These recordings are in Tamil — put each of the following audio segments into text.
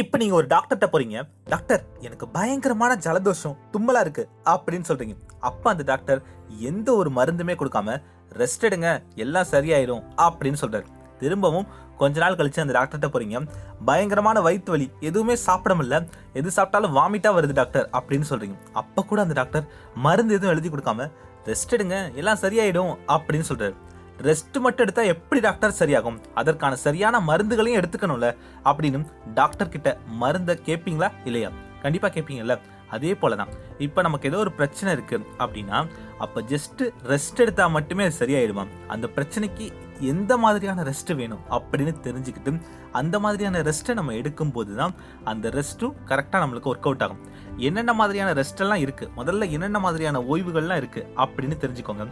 இப்போ நீங்க ஒரு டாக்டர்கிட்ட போறீங்க டாக்டர் எனக்கு பயங்கரமான ஜலதோஷம் தும்மலா இருக்கு அப்படின்னு சொல்றீங்க. அப்ப அந்த டாக்டர் எந்த ஒரு மருந்துமே கொடுக்காம ரெஸ்ட் எடுங்க எல்லாம் சரியாயிரும் அப்படின்னு சொல்றாரு. திரும்பவும் கொஞ்ச நாள் கழிச்சு அந்த டாக்டர்கிட்ட போறீங்க பயங்கரமான வயிற்று வலி எதுவுமே சாப்பிட முடியல எது சாப்பிட்டாலும் வாமிட்டா வருது டாக்டர் அப்படின்னு சொல்றீங்க. அப்ப கூட அந்த டாக்டர் மருந்து எதுவும் எழுதி கொடுக்காம ரெஸ்ட் எடுங்க எல்லாம் சரியாயிடும் அப்படின்னு சொல்றாரு. ரெஸ்ட் மட்டும் எடுத்தால் எப்படி டாக்டர் சரியாகும்? அதற்கான சரியான மருந்துகளையும் எடுத்துக்கணும்ல? அப்படின்னு டாக்டர் கிட்ட மருந்தை கேட்பீங்களா இல்லையா? கண்டிப்பாக கேட்பீங்கல்ல அதே போல தான் இப்போ நமக்கு ஏதோ ஒரு பிரச்சனை இருக்குது அப்படின்னா அப்போ ஜஸ்ட்டு ரெஸ்ட் எடுத்தால் மட்டுமே அது சரியாயிடுமா? அந்த பிரச்சனைக்கு எந்த மாதிரியான ரெஸ்ட் வேணும் அப்படின்னு தெரிஞ்சுக்கிட்டு அந்த மாதிரியான ரெஸ்ட்டை நம்ம எடுக்கும்போது தான் அந்த ரெஸ்ட்டும் கரெக்டாக நம்மளுக்கு ஒர்க் அவுட் ஆகும். என்னென்ன மாதிரியான ரெஸ்ட்டெல்லாம் இருக்குது முதல்ல என்னென்ன மாதிரியான ஓய்வுகள்லாம் இருக்குது அப்படின்னு தெரிஞ்சுக்கோங்க.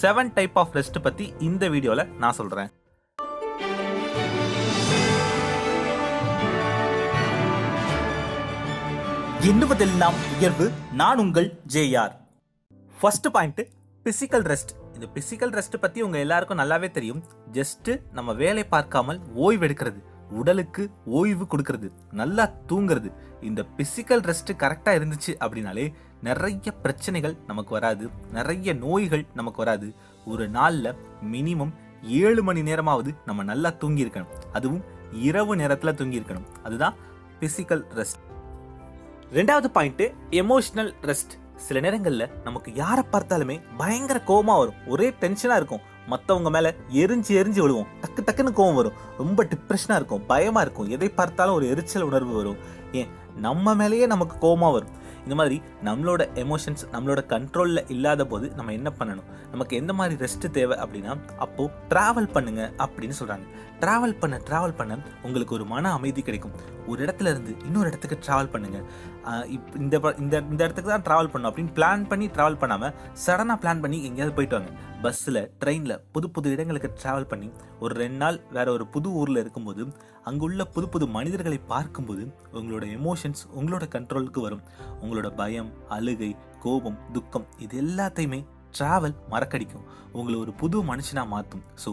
செவன் டைப் ஆஃப் ரெஸ்ட் பற்றி இந்த வீடியோவில் நான் சொல்கிறேன் எண்ணுவதெல்லாம் உயர்வு நான் உங்கள் JR first point physical rest இந்த பிசிக்கல் ரெஸ்ட் பத்தி உங்க எல்லாருக்கும் நல்லாவே தெரியும். ஜஸ்ட் நம்ம வேலை பார்க்காமல் ஓய்வு எடுக்கிறது உடலுக்கு ஓய்வு கொடுக்கறது. நல்லா தூங்குறது. இந்த பிசிக்கல் ரெஸ்ட் கரெக்டாக இருந்துச்சு அப்படின்னாலே நிறைய பிரச்சனைகள் நமக்கு வராது. நிறைய நோய்கள் நமக்கு வராது. ஒரு நாளில் மினிமம் ஏழு மணி நேரமாவது நம்ம நல்லா தூங்கியிருக்கணும். அதுவும் இரவு நேரத்தில் தூங்கியிருக்கணும். அதுதான் பிசிக்கல் ரெஸ்ட் ரெண்டாவது பாயிண்ட் எமோஷனல் ரெஸ்ட் சில நேரங்களில் நமக்கு யாரை பார்த்தாலுமே பயங்கர கோபமாக வரும். ஒரே டென்ஷனாக இருக்கும். மற்றவங்க மேலே எரிஞ்சு எரிஞ்சு விழுவோம். டக்கு டக்குன்னு கோவம் வரும். ரொம்ப டிப்ரெஷனாக இருக்கும். பயமாக இருக்கும். எதை பார்த்தாலும் ஒரு எரிச்சல் உணர்வு வரும். ஏன்? நம்ம மேலேயே நமக்கு கோபமாக வரும். இந்த மாதிரி நம்மளோட எமோஷன்ஸ் நம்மளோட கண்ட்ரோலில் இல்லாத போது நம்ம என்ன பண்ணணும்? நமக்கு எந்த மாதிரி ரெஸ்ட்டு தேவை அப்படின்னா அப்போது ட்ராவல் பண்ணுங்கள் அப்படின்னு சொல்கிறாங்க ட்ராவல் பண்ண ட்ராவல் பண்ண உங்களுக்கு ஒரு மன அமைதி கிடைக்கும். ஒரு இடத்துல இருந்து இன்னொரு இடத்துக்கு ட்ராவல் பண்ணுங்கள் இப்- இந்த இந்த இந்த இடத்துக்கு தான் ட்ராவல் பண்ணும் அப்படின்னு பிளான் பண்ணி ட்ராவல் பண்ணாமல் சடனாக பிளான் பண்ணி எங்கேயாவது போயிட்டு வாங்க. பஸ்ஸில் ட்ரெயினில் புது புது இடங்களுக்கு ட்ராவல் பண்ணி ஒரு ரெண்டு நாள் வேறு ஒரு புது ஊரில் இருக்கும்போது அங்குள்ள புது புது மனிதர்களை பார்க்கும்போது உங்களோட எமோஷன்ஸ் உங்களோட கண்ட்ரோலுக்கு வரும். உங்களோட பயம் அழுகை கோபம் துக்கம் இது எல்லாத்தையுமே ட்ராவல் மறக்கடிக்கும். உங்களை ஒரு புது மனுஷனாக மாற்றும் ஸோ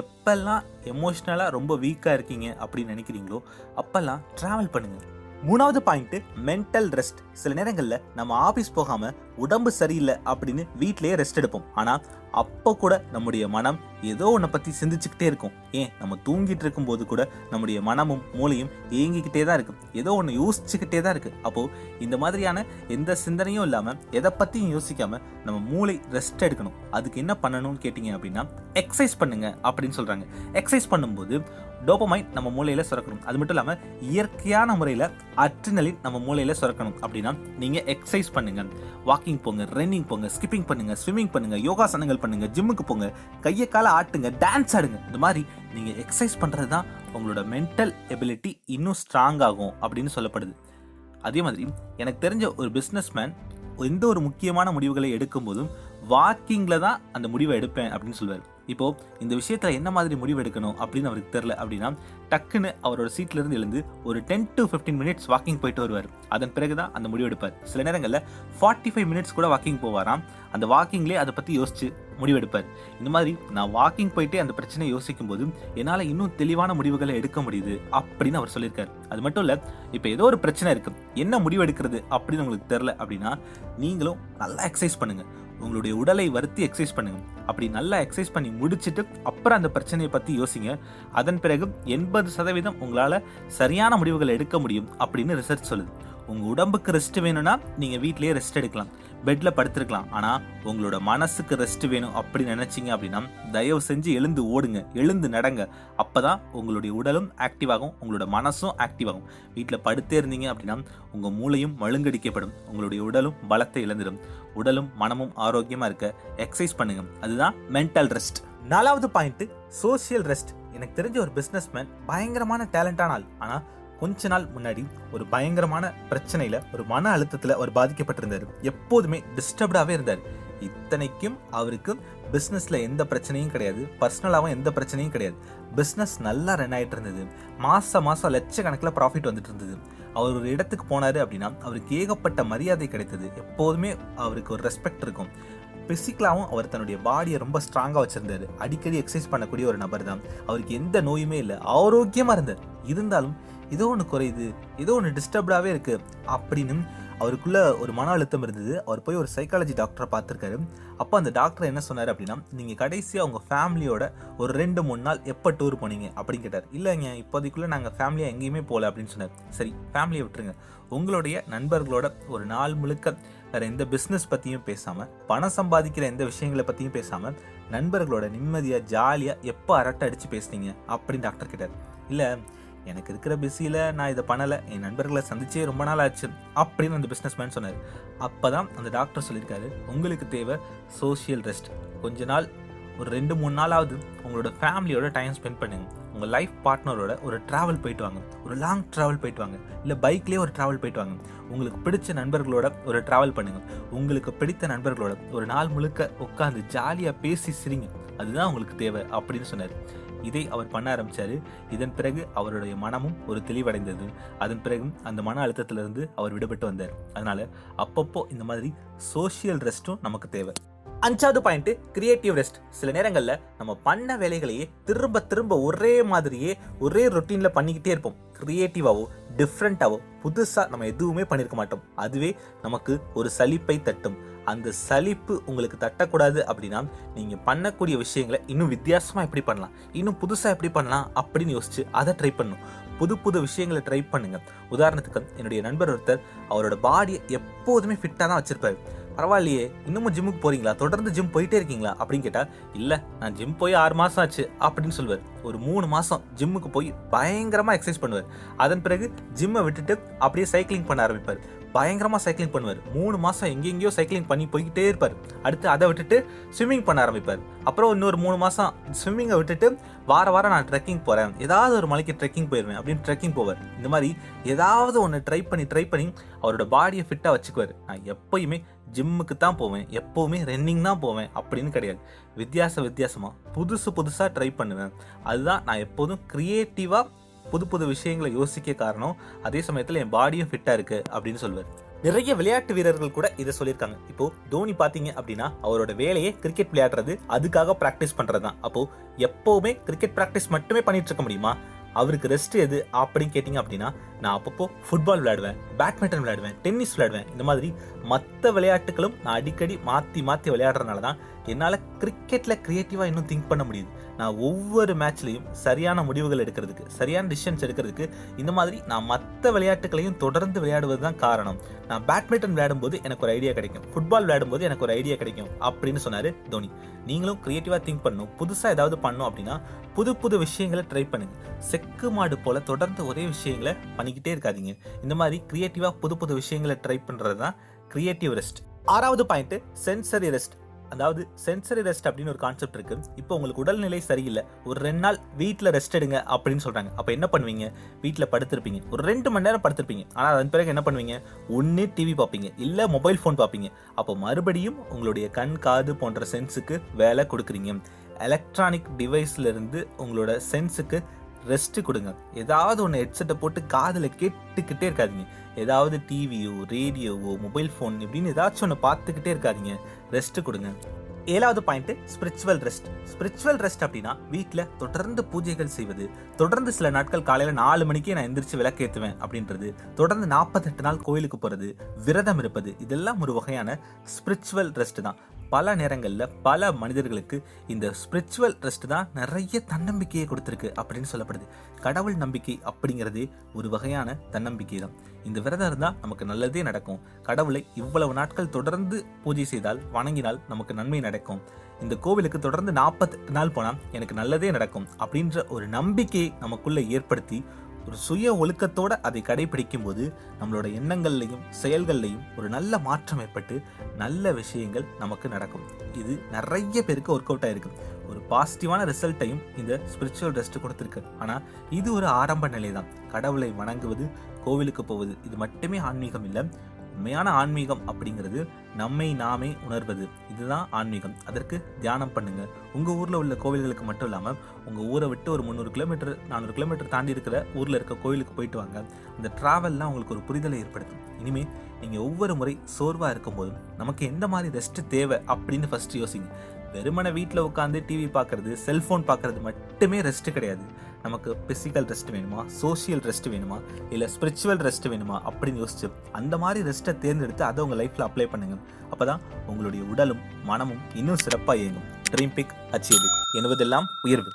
எப்பெல்லாம் எமோஷ்னலாக ரொம்ப வீக்காக இருக்கீங்க அப்படின்னு நினைக்கிறீங்களோ அப்பெல்லாம் ட்ராவல் பண்ணுங்கள் மூணாவது பாயிண்ட்டு மென்டல் ரெஸ்ட் சில நேரங்களில் நம்ம ஆஃபீஸ் போகாமல் உடம்பு சரியில்லை அப்படின்னு வீட்டிலேயே ரெஸ்ட் எடுப்போம். ஆனால் அப்போ கூட நம்முடைய மனம் ஏதோ உன்னை பற்றி சிந்திச்சுக்கிட்டே இருக்கும். ஏன்? நம்ம தூங்கிட்டு இருக்கும்போது கூட நம்முடைய மனமும் மூளையும் ஏங்கிக்கிட்டே தான் இருக்கும் ஏதோ ஒன்று யோசிச்சுக்கிட்டே தான் இருக்கு. அப்போ இந்த மாதிரியான எந்த சிந்தனையும் இல்லாமல் எதை பற்றியும் யோசிக்காம நம்ம மூளை ரெஸ்ட் எடுக்கணும். அதுக்கு என்ன பண்ணணும்னு கேட்டிங்க அப்படின்னா எக்ஸசைஸ் பண்ணுங்க அப்படின்னு சொல்கிறாங்க எக்ஸசைஸ் பண்ணும்போது டோபமைன் நம்ம மூளையில சுரக்கணும். அது மட்டும் இல்லாமல் இயற்கையான முறையில் அட்ரினலின் நம்ம மூளையில சுரக்கணும். அப்படின்னா நீங்கள் எக்ஸசைஸ் பண்ணுங்க. வாக்கிங் போங்க ரன்னிங் போங்க ஸ்கிப்பிங் பண்ணுங்க ஸ்விம்மிங் பண்ணுங்க யோகாசனங்கள் பண்ணுங்க ஜிம்முக்கு போங்க கையை கால ஆட்டுங்க டான்ஸ் ஆடுங்க. இந்த மாதிரி நீங்கள் எக்ஸசைஸ் பண்ணுறது தான் உங்களோட மென்டல் எபிலிட்டி இன்னும் ஸ்ட்ராங் ஆகும் அப்படின்னு சொல்லப்படுது. அதே மாதிரி எனக்கு தெரிஞ்ச ஒரு பிஸ்னஸ்மேன் எந்த ஒரு முக்கியமான முடிவுகளை எடுக்கும்போதும் வாக்கிங்கில் தான் அந்த முடிவை எடுப்பேன் அப்படின்னு சொல்லுவார். இப்போது இந்த விஷயத்தில் என்ன மாதிரி முடிவு எடுக்கணும் அப்படின்னு அவருக்கு தெரில அப்படின்னா டக்குன்னு அவரோட சீட்லேருந்து எழுந்து ஒரு டென் டு 15 மினிட்ஸ் வாக்கிங் போயிட்டு வருவார். அதன் பிறகு தான் அந்த முடிவு எடுப்பார். சில நேரங்களில் ஃபார்ட்டி ஃபைவ் மினிட்ஸ் கூட வாக்கிங் போவாராம். அந்த வாக்கிங்லேயே அதை பற்றி யோசிச்சு முடிவெடுப்பார். இந்த மாதிரி நான் வாக்கிங் போயிட்டே அந்த பிரச்சனையை யோசிக்கும் போது என்னால் இன்னும் தெளிவான முடிவுகளை எடுக்க முடியுது அப்படின்னு அவர் சொல்லியிருக்காரு. அது மட்டும் இல்லை இப்போ ஏதோ ஒரு பிரச்சனை இருக்கு. என்ன முடிவு எடுக்கிறது அப்படின்னு உங்களுக்கு தெரில அப்படின்னா நீங்களும் நல்லா எக்ஸசைஸ் பண்ணுங்க. உங்களுடைய உடலை வருத்தி எக்ஸசைஸ் பண்ணுங்க. அப்படி நல்லா எக்ஸசைஸ் பண்ணி முடிச்சுட்டு அப்புறம் அந்த பிரச்சனையை பற்றி யோசிங்க. அதன் பிறகு எண்பது சதவீதம் உங்களால் சரியான முடிவுகளை எடுக்க முடியும் அப்படின்னு ரிசர்ச் சொல்லுது. உங்கள் உடம்புக்கு ரெஸ்ட் வேணும்னா நீங்கள் வீட்டிலேயே ரெஸ்ட் எடுக்கலாம். பெட்டில் படுத்துருக்கலாம். ஆனால் உங்களோட மனசுக்கு ரெஸ்ட் வேணும் அப்படின்னு நினச்சிங்க அப்படின்னா தயவு செஞ்சு எழுந்து ஓடுங்க. எழுந்து நடங்க. அப்போ தான் உங்களுடைய உடலும் ஆக்டிவ் ஆகும் உங்களோட மனசும் ஆக்டிவ் ஆகும். வீட்டில் படுத்தே இருந்தீங்க அப்படின்னா உங்கள் மூளையும் மழுங்கடிக்கப்படும். உங்களுடைய உடலும் பலத்தை இழந்துடும். உடலும் மனமும் ஆரோக்கியமாக இருக்க எக்ஸசைஸ் பண்ணுங்கள் அதுதான் மென்டல் ரெஸ்ட் நாலாவது பாயிண்ட்டு சோஷியல் ரெஸ்ட் எனக்கு தெரிஞ்ச ஒரு பிஸ்னஸ்மேன் பயங்கரமான டேலண்டான ஆள். ஆனால் கொஞ்ச நாள் முன்னாடி ஒரு பயங்கரமான பிரச்சனையில ஒரு மன அழுத்தத்துல அவர் பாதிக்கப்பட்டிருந்தார். எப்போதுமே டிஸ்டர்ப்டாவே இருந்தார். இத்தனைக்கும் அவருக்கு பிஸ்னஸ்ல எந்த பிரச்சனையும் கிடையாது. பர்சனலாகவும் எந்த பிரச்சனையும் கிடையாது. பிஸ்னஸ் நல்லா ரன் ஆயிட்டு இருந்தது. மாதம் மாதம் லட்சக்கணக்கில் ப்ராஃபிட் வந்துட்டு இருந்தது. அவர் ஒரு இடத்துக்கு போனாரு அப்படின்னா அவருக்கு ஏகப்பட்ட மரியாதை கிடைத்தது. எப்போதுமே அவருக்கு ஒரு ரெஸ்பெக்ட் இருக்கும். ஃபிசிக்கலாகவும் அவர் தன்னுடைய பாடியை ரொம்ப ஸ்ட்ராங்காக வச்சுருந்தார். அடிக்கடி எக்ஸசைஸ் பண்ணக்கூடிய ஒரு நபர் தான் அவருக்கு எந்த நோயுமே இல்லை. ஆரோக்கியமாக இருந்தார். இருந்தாலும் ஏதோ ஒன்று குறையுது ஏதோ ஒன்று டிஸ்டர்ப்டாகவே இருக்குது அப்படின்னு அவருக்குள்ளே ஒரு மன அழுத்தம் இருந்தது. அவர் போய் ஒரு சைக்காலஜி டாக்டரை பார்த்துருக்காரு. அப்போ அந்த டாக்டர் என்ன சொன்னார் அப்படின்னா நீங்கள் கடைசியாக உங்கள் ஃபேமிலியோட ஒரு ரெண்டு மூணு நாள் எப்போ டூர் போனீங்க அப்படின்னு கேட்டார். இல்லைங்க இப்போதைக்குள்ளே நாங்கள் ஃபேமிலியாக எங்கேயுமே போகல அப்படின்னு சொன்னார். சரி ஃபேமிலியை விட்டுருங்க. உங்களுடைய நண்பர்களோட ஒரு நாள் முழுக்க வேற எந்த பிஸ்னஸ் பற்றியும் பேசாமல் பணம் சம்பாதிக்கிற எந்த விஷயங்களை பற்றியும் பேசாமல் நண்பர்களோட நிம்மதியாக ஜாலியாக எப்போ அரட்டை அடித்து பேசுனீங்க அப்படின்னு டாக்டர் கேட்டார். இல்லை எனக்கு இருக்கிற பிஸியில் நான் இதை பண்ணலை. என் நண்பர்களை சந்திச்சே ரொம்ப நாள் ஆச்சு அப்படின்னு அந்த பிஸ்னஸ் மேன் சொன்னார். அப்போ தான் அந்த டாக்டர் சொல்லியிருக்காரு உங்களுக்கு தேவை சோஷியல் ரெஸ்ட் கொஞ்ச நாள் ஒரு ரெண்டு மூணு நாளாவது உங்களோட ஃபேமிலியோட டைம் ஸ்பெண்ட் பண்ணுங்க. உங்கள் லைஃப் பார்ட்னரோட ஒரு ட்ராவல் போயிட்டு வாங்க. ஒரு லாங் ட்ராவல் போயிட்டு வாங்க. இல்லை பைக்லேயே ஒரு ட்ராவல் போயிட்டு வாங்க. உங்களுக்கு பிடிச்ச நண்பர்களோட ஒரு ட்ராவல் பண்ணுங்க. உங்களுக்கு பிடித்த நண்பர்களோட ஒரு நாள் முழுக்க உட்காந்து ஜாலியாக பேசி சிரிங்க. அதுதான் உங்களுக்கு தேவை அப்படின்னு சொன்னார். இதை அவர் பண்ண ஆரம்பித்தார் இதன் பிறகு அவருடைய மனமும் ஒரு தெளிவடைந்தது. அதன் பிறகு அந்த மன அழுத்தத்திலிருந்து அவர் விடுபட்டு வந்தார். அதனால் அப்பப்போ இந்த மாதிரி சோஷியல் ரெஸ்ட்டும் நமக்கு தேவை. அஞ்சாவது பாயிண்ட் கிரியேட்டிவ் ரெஸ்ட் சில நேரங்களில் நம்ம பண்ண வேலைகளையே திரும்ப திரும்ப ஒரே மாதிரியே ஒரே ரொட்டீனில் பண்ணிக்கிட்டே இருப்போம். கிரியேட்டிவாகவோ டிஃப்ரெண்ட்டாகவோ புதுசாக நம்ம எதுவுமே பண்ணியிருக்க மாட்டோம். அதுவே நமக்கு ஒரு சலிப்பை தட்டும். அந்த சலிப்பு உங்களுக்கு தட்டக்கூடாது அப்படின்னா நீங்கள் பண்ணக்கூடிய விஷயங்களை இன்னும் வித்தியாசமாக எப்படி பண்ணலாம்? இன்னும் புதுசாக எப்படி பண்ணலாம் அப்படின்னு யோசிச்சு அதை ட்ரை பண்ணணும் புது புது விஷயங்களை ட்ரை பண்ணுங்கள் உதாரணத்துக்கு என்னுடைய நண்பர் ஒருத்தர் அவரோட பாடியை எப்போதுமே ஃபிட்டாக தான் வச்சுருப்பாரு. பரவாயில்லையே இன்னமும் ஜிம்முக்கு போகிறீங்களா தொடர்ந்து ஜிம் போயிட்டே இருக்கீங்களா? அப்படின்னு கேட்டால் இல்லை நான் ஜிம் போய் ஆறு மாதம் ஆச்சு அப்படின்னு சொல்லுவார். ஒரு மூணு மாதம் ஜிம்முக்கு போய் பயங்கரமாக எக்ஸசைஸ் பண்ணுவார். அதன் பிறகு ஜிம்மை விட்டுட்டு அப்படியே சைக்கிளிங் பண்ண ஆரம்பிப்பார். பயங்கரமாக சைக்கிளிங் பண்ணுவார். மூணு மாதம் எங்கெங்கேயோ சைக்கிளிங் பண்ணி போய்கிட்டே இருப்பார். அடுத்து அதை விட்டுட்டு ஸ்விம்மிங் பண்ண ஆரம்பிப்பார். அப்புறம் இன்னொரு மூணு மாதம் ஸ்விம்மிங்கை விட்டுட்டு வார வாரம் நான் ட்ரெக்கிங் போகிறேன் ஏதாவது ஒரு மலைக்கு ட்ரெக்கிங் போயிருவேன் அப்படின்னு ட்ரெக்கிங் போவார். இந்த மாதிரி ஏதாவது ஒன்று ட்ரை பண்ணி ட்ரை பண்ணி அவரோட பாடியை ஃபிட்டாக வச்சுக்குவார். நான் எப்பயுமே ஜிம்முக்கு தான் போவேன். எப்போவுமே ரன்னிங் தான் போவேன் அப்படின்னு கிடையாது. வித்தியாச வித்தியாசமாக புதுசு புதுசாக ட்ரை பண்ணுவேன். அதுதான் நான் எப்போதும் க்ரியேட்டிவாக புது புது விஷயங்களை யோசிக்க காரணம் அதே சமயத்தில் என் பாடியும் ஃபிட்டாக இருக்குது அப்படின்னு சொல்லுவார். நிறைய விளையாட்டு வீரர்கள் கூட இதை சொல்லியிருக்காங்க. இப்போ தோனி பார்த்தீங்க அப்படின்னா அவரோட வேலையே கிரிக்கெட் விளையாடுறது அதுக்காக ப்ராக்டிஸ் பண்ணுறது தான் அப்போ எப்போவுமே கிரிக்கெட் ப்ராக்டிஸ் மட்டுமே பண்ணிட்டு இருக்க முடியுமா? அவருக்கு ரெஸ்ட் எது அப்படின்னு கேட்டிங்க அப்படின்னா நான் அப்பப்போ ஃபுட்பால் விளையாடுவேன் பேட்மிண்டன் விளையாடுவேன் டென்னிஸ் விளையாடுவேன். இந்த மாதிரி மற்ற விளையாட்டுகளும் நான் அடிக்கடி மாற்றி மாற்றி விளையாடுறதுனால தான் என்னால் கிரிக்கெட்டில் க்ரியேட்டிவாக இன்னும் திங்க் பண்ண முடியுது. நான் ஒவ்வொரு மேட்ச்லையும் சரியான முடிவுகள் எடுக்கிறதுக்கு சரியான டிசிஷன்ஸ் எடுக்கிறதுக்கு இந்த மாதிரி நான் மற்ற விளையாட்டுகளையும் தொடர்ந்து விளையாடுவது தான் காரணம். நான் பேட்மிண்டன் விளையாடும்போது எனக்கு ஒரு ஐடியா கிடைக்கும். ஃபுட்பால் விளையாடும்போது எனக்கு ஒரு ஐடியா கிடைக்கும் அப்படின்னு சொன்னார் தோனி. நீங்களும் க்ரியேட்டிவாக திங்க் பண்ணணும். புதுசாக ஏதாவது பண்ணணும் அப்படின்னா புது புது விஷயங்களை ட்ரை பண்ணுங்கள் செக்கு மாடு போல் தொடர்ந்து ஒரே விஷயங்களை பண்ணிக்கிட்டே இருக்காதீங்க. இந்த மாதிரி க்ரியேட்டிவாக புது புது விஷயங்களை ட்ரை பண்ணுறது தான் க்ரியேட்டிவ் ரெஸ்ட் ஆறாவது பாயிண்ட்டு சென்சரி ரெஸ்ட் அதாவது சென்சரி ரெஸ்ட் அப்படின்னு ஒரு கான்செப்ட் இருக்கு. இப்போ உங்களுக்கு உடல்நிலை சரியில்லை. ஒரு ரெண்டு நாள் வீட்டில் ரெஸ்ட் எடுங்க அப்படின்னு சொல்கிறாங்க அப்போ என்ன பண்ணுவீங்க? வீட்டில் படுத்திருப்பீங்க. ஒரு ரெண்டு மணி நேரம் படுத்திருப்பீங்க. ஆனால் அதன் பிறகு என்ன பண்ணுவீங்க? ஒன்று டிவி பார்ப்பீங்க. இல்லை மொபைல் ஃபோன் பார்ப்பீங்க. அப்போ மறுபடியும் உங்களுடைய கண் காது போன்ற சென்ஸுக்கு வேலை கொடுக்குறீங்க. எலக்ட்ரானிக் டிவைஸ்லேருந்து உங்களோட சென்ஸுக்கு ரெஸ்ட் கொடுங்க. ஏதாவது ஒன்று ஹெட்செட்டை போட்டு காதில் கேட்டுக்கிட்டே இருக்காதீங்க. ஏதாவது டிவியோ ரேடியோவோ மொபைல் ஃபோன் இப்படின்னு ஏதாச்சும் ஒன்று பார்த்துக்கிட்டே இருக்காதீங்க. ரெஸ்ட் கொடுங்க. ஏழாவது point spiritual rest spiritual rest அப்படின்னா வீட்டில் தொடர்ந்து பூஜைகள் செய்வது. தொடர்ந்து சில நாட்கள் காலையில் நாலு மணிக்கே நான் எந்திரிச்சு விளக்கேற்றுவேன் அப்படின்றது. தொடர்ந்து நாற்பத்தெட்டு நாள் கோயிலுக்கு போகிறது விரதம் இருப்பது. இதெல்லாம் ஒரு வகையான ஸ்பிரிச்சுவல் ரெஸ்ட் தான். பல நேரங்களில் பல மனிதர்களுக்கு இந்த ஸ்பிரிச்சுவல் ரெஸ்ட் தான் நிறைய தன்னம்பிக்கையை கொடுத்துருக்கு அப்படின்னு சொல்லப்படுது. கடவுள் நம்பிக்கை அப்படிங்கிறதே ஒரு வகையான தன்னம்பிக்கை தான். இந்த விரதம் இருந்தால் நமக்கு நல்லதே நடக்கும். கடவுளை இவ்வளவு நாட்கள் தொடர்ந்து பூஜை செய்தால் வணங்கினால் நமக்கு நன்மை நடக்கும். இந்த கோவிலுக்கு தொடர்ந்து நாற்பத்தெட்டு நாள் போனால் எனக்கு நல்லதே நடக்கும் அப்படின்ற ஒரு நம்பிக்கையை நமக்குள்ளே ஏற்படுத்தி ஒரு சுய ஒழுக்கத்தோட அதை கடைபிடிக்கும் போது நம்மளோட எண்ணங்கள்லையும் செயல்கள்லையும் ஒரு நல்ல மாற்றம் ஏற்பட்டு நல்ல விஷயங்கள் நமக்கு நடக்கும். இது நிறைய பேருக்கு ஒர்க் அவுட் ஆயிருக்கு. ஒரு பாசிட்டிவான ரிசல்ட்டையும் இந்த ஸ்பிரிச்சுவல் ரெஸ்ட் கொடுத்துருக்கு. ஆனால் இது ஒரு ஆரம்ப நிலை தான் கடவுளை வணங்குவது கோவிலுக்கு போவது இது மட்டுமே ஆன்மீகம் இல்லை. உண்மையான ஆன்மீகம் அப்படிங்கிறது நம்மை நாமே உணர்வது. இதுதான் ஆன்மீகம். அதற்கு தியானம் பண்ணுங்க. உங்க ஊர்ல உள்ள கோவில்களுக்கு மட்டும் இல்லாமல் உங்க ஊரை விட்டு ஒரு முந்நூறு கிலோமீட்டர் நானூறு கிலோமீட்டர் தாண்டி இருக்கிற ஊர்ல இருக்க கோவிலுக்கு போயிட்டு வாங்க. அந்த டிராவல்லாம் உங்களுக்கு ஒரு புரிதலை ஏற்படுத்தும். இனிமேல் நீங்கள் ஒவ்வொரு முறை சோர்வாக இருக்கும்போதும் நமக்கு எந்த மாதிரி ரெஸ்ட் தேவை அப்படின்னு ஃபஸ்ட்டு யோசிங்க. வெறுமனை வீட்டில் உட்காந்து டிவி பார்க்குறது செல்ஃபோன் பார்க்குறது மட்டுமே ரெஸ்ட்டு கிடையாது. நமக்கு பிசிக்கல் ரெஸ்ட் வேணுமா? சோஷியல் ரெஸ்ட் வேணுமா? இல்லை ஸ்பிரிச்சுவல் ரெஸ்ட் வேணுமா? அப்படின்னு யோசிச்சு அந்த மாதிரி ரெஸ்ட்டை தேர்ந்தெடுத்து அதை உங்கள் லைஃப்பில் அப்ளை பண்ணுங்க. அப்போ தான் உங்களுடைய உடலும் மனமும் இன்னும் சிறப்பாக இயங்கும். ட்ரீம் பிக் அச்சீவ் என்பதெல்லாம் உயர்வு.